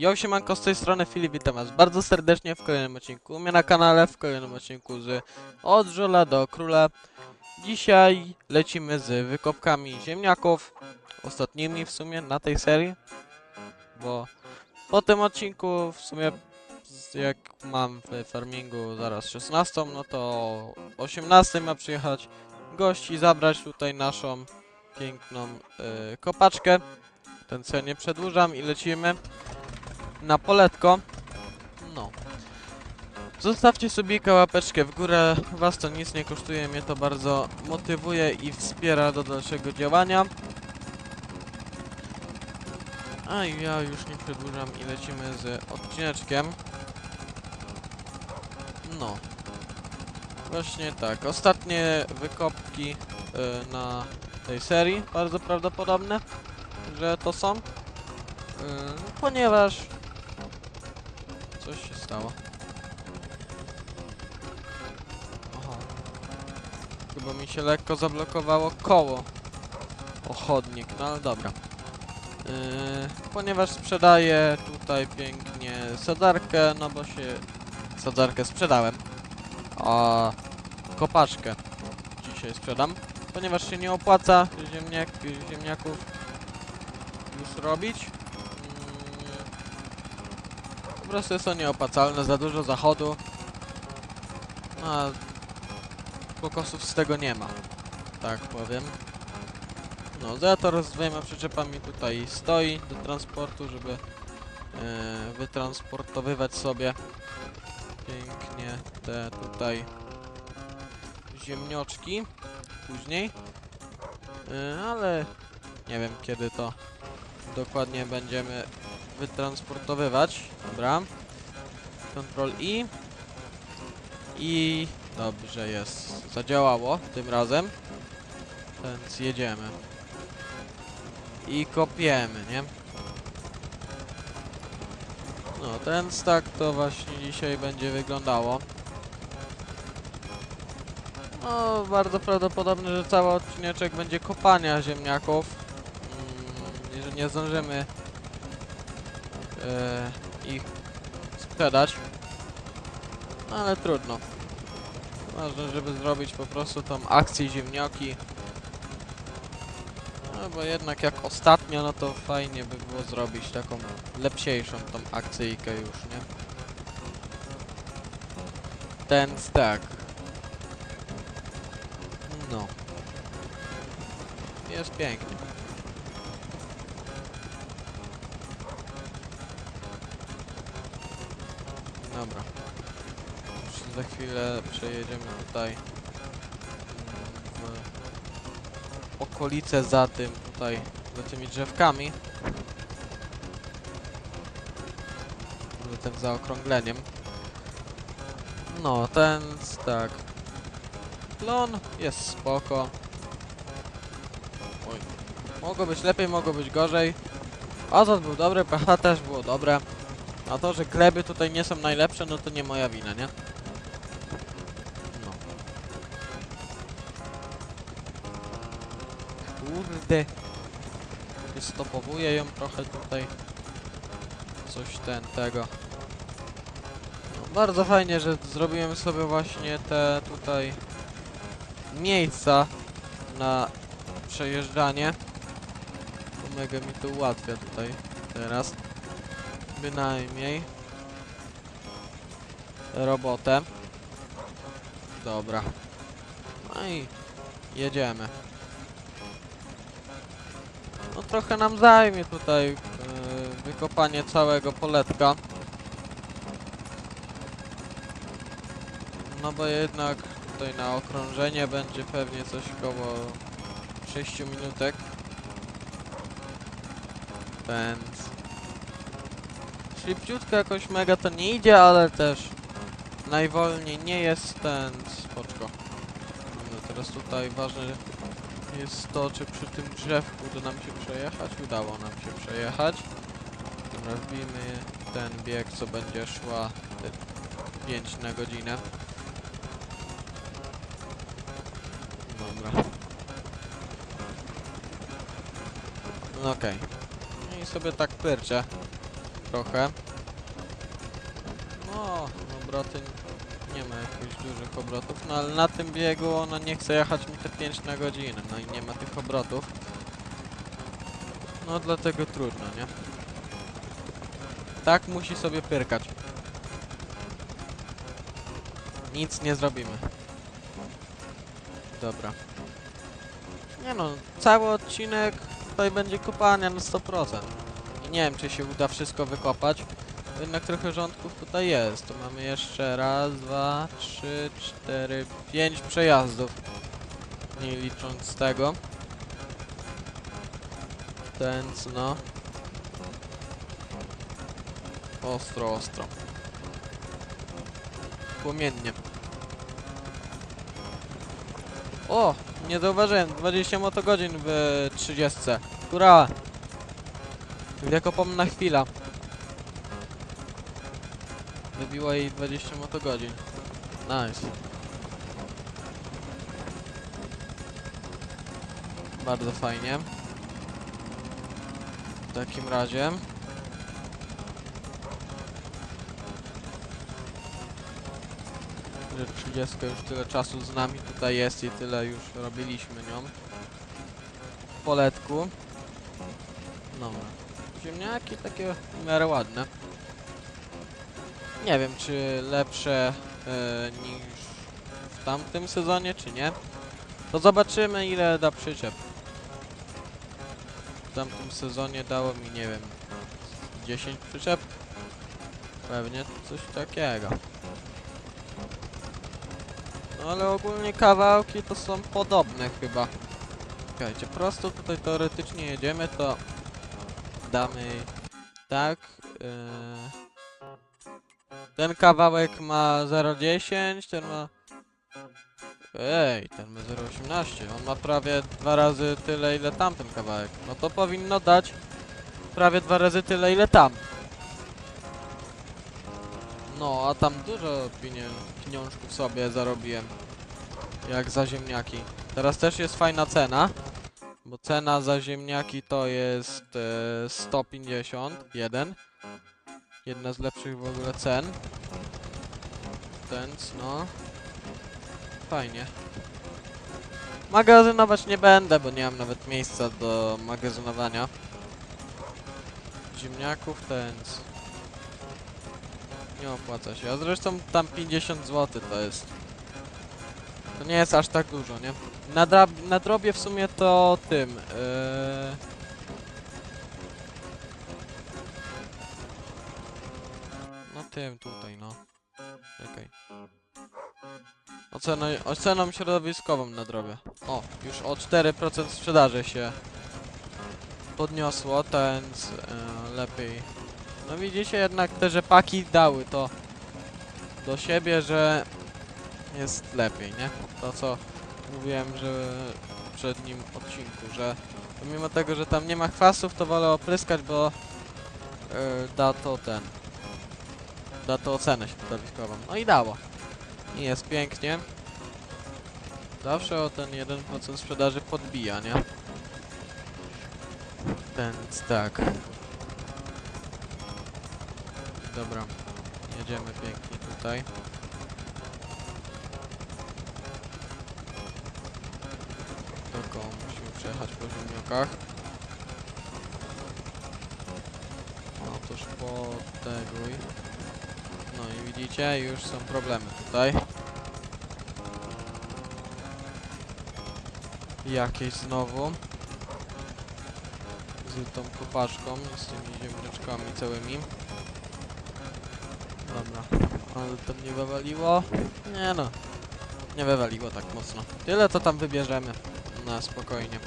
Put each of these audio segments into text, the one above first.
Yo, siemanko, z tej strony Filip, witam was bardzo serdecznie w kolejnym odcinku u mnie na kanale, w kolejnym odcinku z Od Żola do Króla. Dzisiaj lecimy z wykopkami ziemniaków, ostatnimi w sumie na tej serii, bo po tym odcinku w sumie jak mam w farmingu zaraz 16, no to o 18 ma przyjechać gość i zabrać tutaj naszą piękną y, kopaczkę. Ten co nie przedłużam i lecimy na poletko. No. Zostawcie sobie łapeczkę w górę. Was to nic nie kosztuje, mnie to bardzo motywuje i wspiera do dalszego działania. A ja już nie przedłużam i lecimy z odcineczkiem. No. Właśnie tak. Ostatnie wykopki y, na tej serii, bardzo prawdopodobne, że to są. Y, ponieważ coś się stało. Aha. Chyba mi się lekko zablokowało koło. O chodnik, no ale dobra. Yy, ponieważ sprzedaję tutaj pięknie sadarkę, no bo się sadarkę sprzedałem. A kopaczkę dzisiaj sprzedam. Ponieważ się nie opłaca ziemniak, ziemniaków już robić. Prostu jest to nieopłacalne, za dużo zachodu. No, A kokosów z tego nie ma, tak powiem. No, Zetor z dwiema przyczepami tutaj stoi do transportu, żeby e, wytransportowywać sobie pięknie te tutaj ziemnioczki później. E, ale nie wiem kiedy to dokładnie będziemy wytransportowywać. Dobra. Ctrl I. I dobrze jest. Zadziałało tym razem. Więc jedziemy. I kopiemy, nie? No, ten stack to właśnie dzisiaj będzie wyglądało. No, bardzo prawdopodobne, że cały odcineczek będzie kopania ziemniaków. Mm, nie zdążymy ich sprzedać. Ale trudno. Ważne, żeby zrobić po prostu tą akcję ziemniaki. No bo jednak jak ostatnio, no to fajnie by było zrobić taką lepsiejszą tą akcyjkę już, nie? Ten tak. No. Jest pięknie. Za chwilę przejedziemy tutaj mm, w okolice za tym tutaj, za tymi drzewkami. Za tym zaokrągleniem. No, ten, tak. Plon jest spoko. Oj. Mogło być lepiej, mogło być gorzej. Azot był dobry, pH też było dobre. A to, że gleby tutaj nie są najlepsze, no to nie moja wina, nie? Kurde. Wystopowuję ją trochę tutaj. Coś ten, tego. No, bardzo fajnie, że zrobiłem sobie właśnie te tutaj miejsca na przejeżdżanie. To mega mi to ułatwia tutaj teraz. Bynajmniej. Robotę. Dobra. No i jedziemy. No trochę nam zajmie tutaj yy, wykopanie całego poletka. No bo jednak tutaj na okrążenie będzie pewnie coś koło 6 minutek. Więc szybciutko jakoś mega to nie idzie, ale też najwolniej nie jest ten spoczko. No teraz tutaj ważne jest to, czy przy tym drzewku uda nam się przejechać. Udało nam się przejechać. Dobra, wbijmy ten bieg, co będzie szła 5 na godzinę. Dobra. No okej. No i sobie tak pyrcie. trochę. No, obroty nie ma jakichś dużych obrotów, no ale na tym biegu ona nie chce jechać mi te 5 na godzinę, no i nie ma tych obrotów. No dlatego trudno, nie? Tak musi sobie pyrkać. Nic nie zrobimy. Dobra. Nie no, cały odcinek tutaj będzie kopania na 100%. I nie wiem, czy się uda wszystko wykopać. Jednak trochę rządków tutaj jest. Tu mamy jeszcze raz, dwa, trzy, cztery, pięć przejazdów. Nie licząc tego. Więc no. Ostro, ostro. Płomiennie. O! Nie zauważyłem. 20 motogodzin w 30. Hurra! Wiekopomna chwila. Wybiło jej 20 motogodzin. Nice. Bardzo fajnie. W takim razie. Że 30 już tyle czasu z nami tutaj jest i tyle już robiliśmy nią. W poletku. Dobra. Ziemniaki takie w miarę ładne. Nie wiem, czy lepsze e, niż w tamtym sezonie, czy nie. To zobaczymy, ile da przyczep. W tamtym sezonie dało mi, nie wiem, 10 przyczep. Pewnie coś takiego. No ale ogólnie kawałki to są podobne chyba. Czekajcie, prosto tutaj teoretycznie jedziemy, to damy tak. Yy, ten kawałek ma 0,10, ten ma... Ej, ten ma 0,18. On ma prawie dwa razy tyle, ile tamten kawałek. No to powinno dać prawie dwa razy tyle, ile tam. No, a tam dużo pieniążków sobie zarobiłem. Jak za ziemniaki. Teraz też jest fajna cena. Bo cena za ziemniaki to jest e, 151. Jedna z lepszych w ogóle cen. Więc no. Fajnie. Magazynować nie będę, bo nie mam nawet miejsca do magazynowania. Ziemniaków, więc nie opłaca się. A zresztą tam 50 zł to jest. To nie jest aż tak dużo, nie? Na, drab- na drobie w sumie to tym. Yy... tym tutaj, no. Czekaj. Oceną, oceną środowiskową na drobie. O, już o 4% sprzedaży się podniosło, więc e, lepiej. No widzicie jednak te rzepaki dały to do siebie, że jest lepiej, nie? To co mówiłem, że w przednim odcinku, że pomimo tego, że tam nie ma chwastów, to wolę opryskać, bo e, da to ten da to ocenę środowiskową. No i dało. I jest pięknie. Zawsze o ten 1% sprzedaży podbija, nie? Więc tak. Dobra. Jedziemy pięknie tutaj. Tylko musimy przejechać po ziemniokach. No toż poteguj. No i widzicie, już są problemy tutaj. Jakieś znowu. Z tą kopaczką, z tymi ziemniaczkami całymi. Dobra, ale to nie wywaliło? Nie no, nie wywaliło tak mocno. Tyle to tam wybierzemy. Na spokojnie.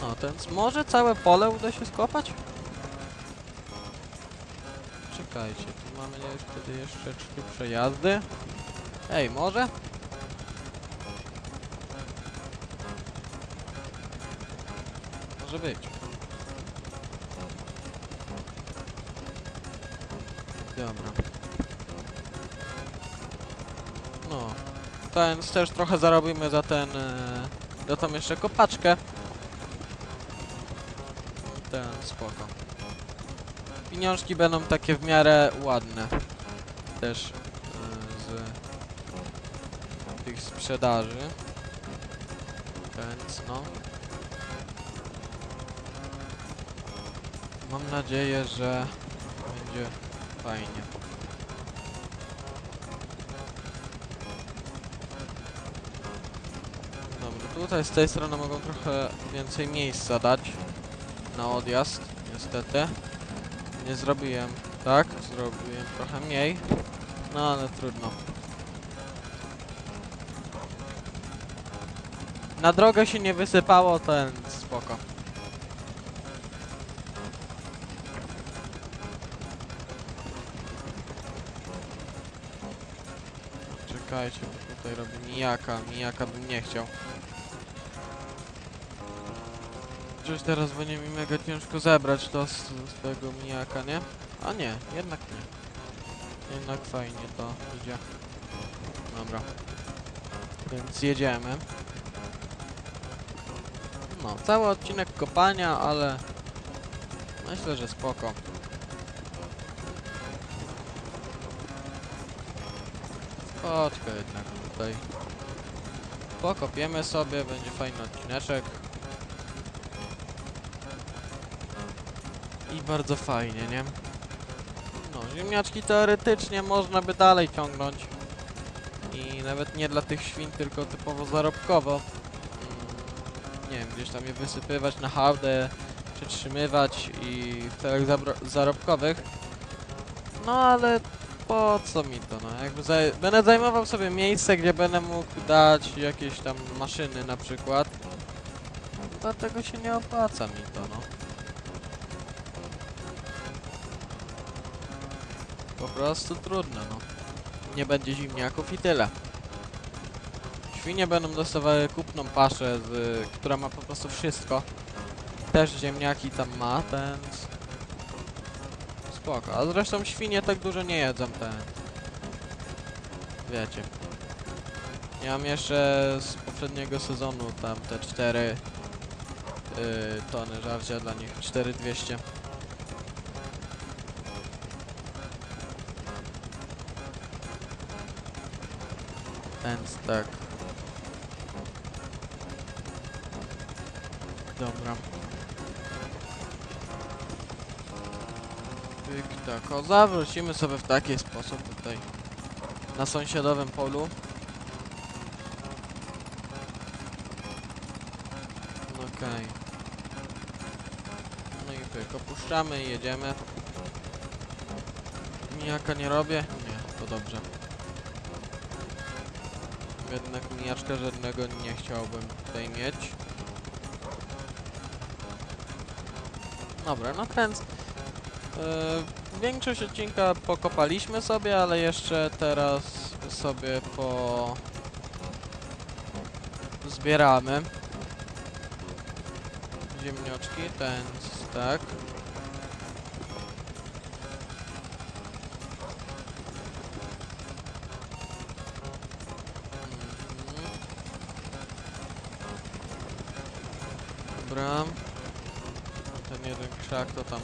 No, więc może całe pole uda się skopać? Czekajcie, tu mamy wtedy jeszcze trzy przejazdy. Ej, może? Może być. Dobra. No. Więc też trochę zarobimy za ten... E, za tą jeszcze kopaczkę. Ten spoko. Pieniążki będą takie w miarę ładne. Też yy, z tych sprzedaży. Więc no. Mam nadzieję, że będzie fajnie. Dobra, tutaj z tej strony mogą trochę więcej miejsca dać na odjazd, niestety. Nie zrobiłem tak, zrobiłem trochę mniej, no ale trudno. Na drogę się nie wysypało, ten spoko. Czekajcie, bo tutaj robi mijaka, mijaka bym nie chciał. Przecież teraz będzie mi mega ciężko zebrać to z, z tego mijaka, nie? A nie, jednak nie. Jednak fajnie to idzie. Dobra. Więc jedziemy. No, cały odcinek kopania, ale myślę, że spoko. Spoczko jednak tutaj. Pokopiemy sobie, będzie fajny odcineczek. Bardzo fajnie, nie? No, ziemniaczki teoretycznie można by dalej ciągnąć. I nawet nie dla tych świn, tylko typowo zarobkowo. Mm, Nie wiem, gdzieś tam je wysypywać na hałdę, przetrzymywać i w celach zarobkowych. No ale po co mi to, no? Jakby zaj będę zajmował sobie miejsce, gdzie będę mógł dać jakieś tam maszyny na przykład. Dlatego się nie opłaca mi to, no. Prostu trudno, no. Nie będzie zimniaków i tyle. Świnie będą dostawały kupną paszę, z, która ma po prostu wszystko. Też ziemniaki tam ma, więc... Spoko. A zresztą świnie tak dużo nie jedzą, ten... Wiecie. Ja mam jeszcze z poprzedniego sezonu tam te 4 yy, tony żarcia dla nich. 4200. Więc tak. Dobra. Tyk, tak. O, zawrócimy sobie w taki sposób tutaj. Na sąsiadowym polu. Okej. No i pyk, opuszczamy i jedziemy. Mijaka nie robię? Nie, to dobrze. Jednak mijaczka żadnego nie chciałbym tutaj mieć. Dobra, no więc... Yy, większość odcinka pokopaliśmy sobie, ale jeszcze teraz sobie po... Zbieramy. Ziemnioczki, ten, tak. Dobra. Ten jeden krzak to tam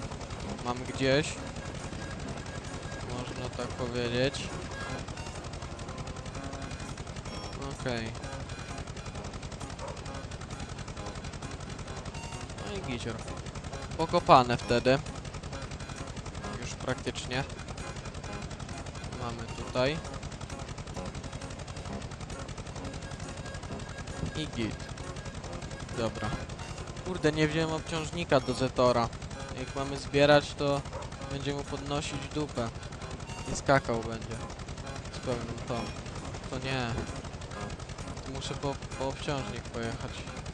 mam gdzieś. Można tak powiedzieć. Okej. No i gicior. Pokopane wtedy. Już praktycznie. Mamy tutaj. I git. Dobra. Kurde, nie wziąłem obciążnika do Zetora. Jak mamy zbierać, to będzie mu podnosić dupę. I skakał będzie. Z pełną tą. To nie. Muszę po, po obciążnik pojechać.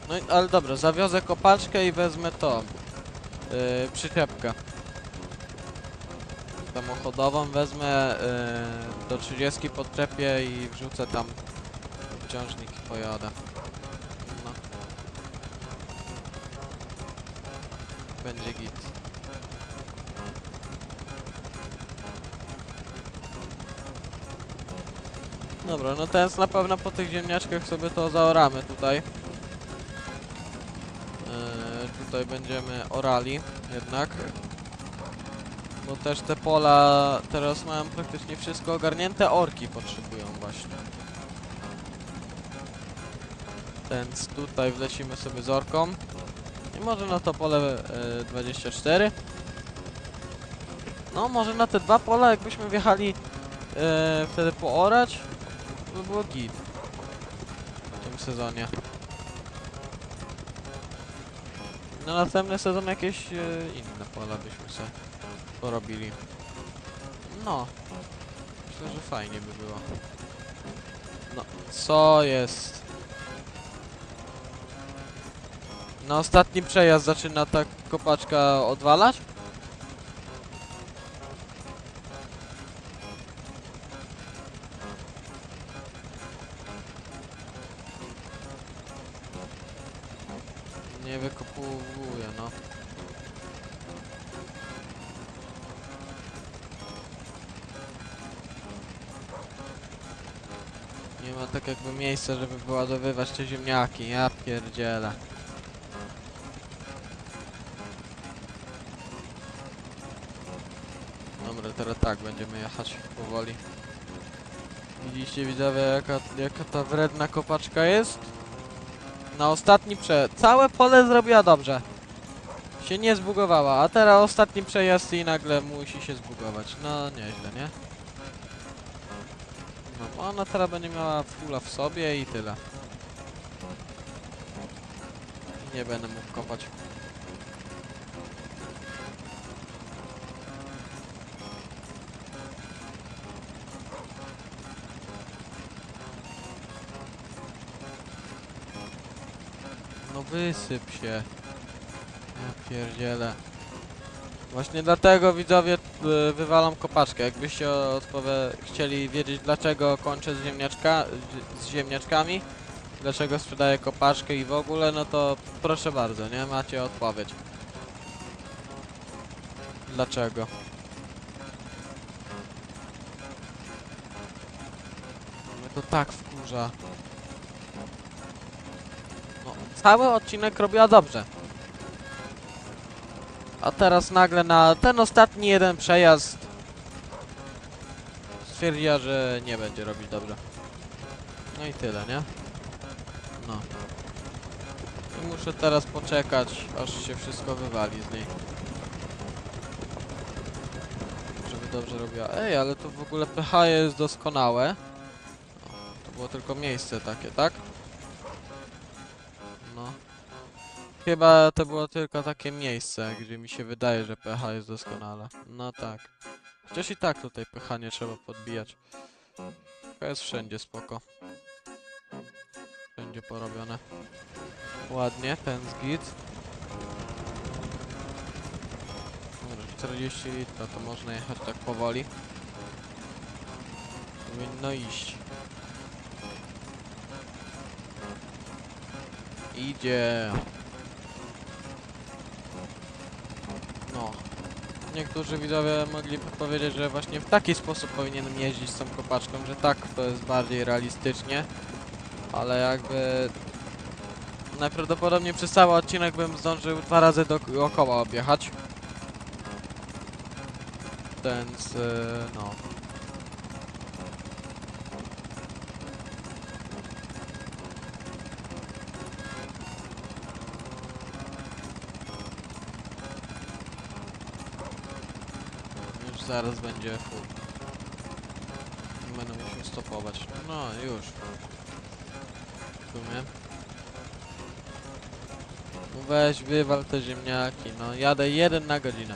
No i, ale dobra, zawiozę kopaczkę i wezmę to. Yy, przyczepkę. Samochodową wezmę yy, do 30 podczepię i wrzucę tam obciążnik i pojadę. No. Będzie git. Dobra, no teraz na pewno po tych ziemniaczkach sobie to zaoramy tutaj. Eee, tutaj będziemy orali jednak. Bo też te pola teraz mają praktycznie wszystko ogarnięte, orki potrzebują właśnie. Więc tutaj wlecimy sobie z orką. I może na to pole e, 24. No może na te dwa pola jakbyśmy wjechali e, wtedy poorać, to by było git. W tym sezonie. Na następny sezon jakieś e, inne pola byśmy sobie porobili. No. Myślę, że fajnie by było. No, co jest? Na ostatni przejazd zaczyna ta kopaczka odwalać? Miejsca, żeby wyładowywać te ziemniaki. Ja pierdzielę. Dobra, teraz tak, będziemy jechać powoli. Widzicie widzowie jaka, jaka ta wredna kopaczka jest? Na ostatni prze... Całe pole zrobiła dobrze. Się nie zbugowała, a teraz ostatni przejazd i nagle musi się zbugować. No nieźle, nie? Ona teraz będzie miała fulla w sobie i tyle. Nie będę mógł kopać. No wysyp się. Ja pierdzielę. Właśnie dlatego widzowie wywalam kopaczkę. Jakbyście odpowie chcieli wiedzieć dlaczego kończę z, ziemniaczka, z ziemniaczkami, dlaczego sprzedaję kopaczkę i w ogóle, no to proszę bardzo, nie? Macie odpowiedź. Dlaczego? No to tak wkurza. No, cały odcinek robiła dobrze. A teraz nagle na ten ostatni jeden przejazd stwierdziła, że nie będzie robić dobrze. No i tyle, nie? No. I muszę teraz poczekać, aż się wszystko wywali z niej. Żeby dobrze robiła. Ej, ale to w ogóle pH jest doskonałe. To było tylko miejsce takie, tak? Chyba to było tylko takie miejsce, gdzie mi się wydaje, że pH jest doskonale. No tak. Chociaż i tak tutaj pH nie trzeba podbijać. To jest wszędzie spoko. Wszędzie porobione. Ładnie, ten. Dobra, 40 litrów, to można jechać tak powoli. Powinno iść. Idzie. No. Niektórzy widzowie mogliby powiedzieć, że właśnie w taki sposób powinienem jeździć z tą kopaczką, że tak to jest bardziej realistycznie. Ale jakby... Najprawdopodobniej przez cały odcinek bym zdążył dwa razy dookoła objechać. Więc, yy, no. Zaraz będzie full. Będę musiał stopować. No, już. W sumie. No weź, wywal te ziemniaki. No, jadę jeden na godzinę.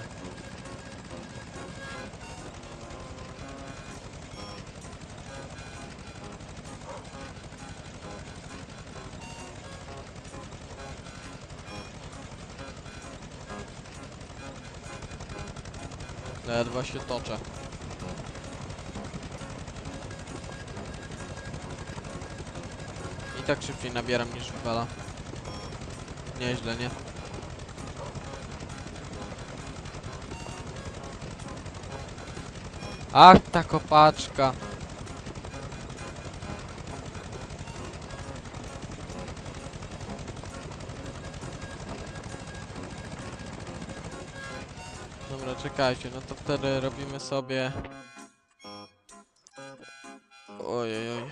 Ledwo się toczę. I tak szybciej nabieram niż wywala. Nieźle, nie? Ach, ta kopaczka. Czekajcie, no to wtedy robimy sobie... Ojej, oj.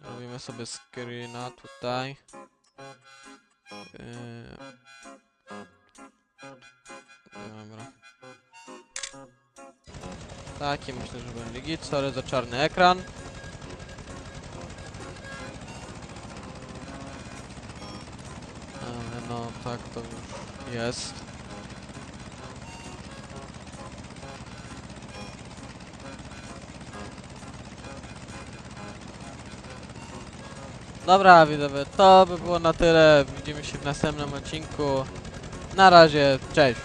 Robimy sobie screena tutaj. Yy... Dobra. Taki myślę, że będzie git. Sorry za czarny ekran. Ale no, tak to już jest. Dobra, widzowie, to by było na tyle. Widzimy się w następnym odcinku. Na razie, cześć.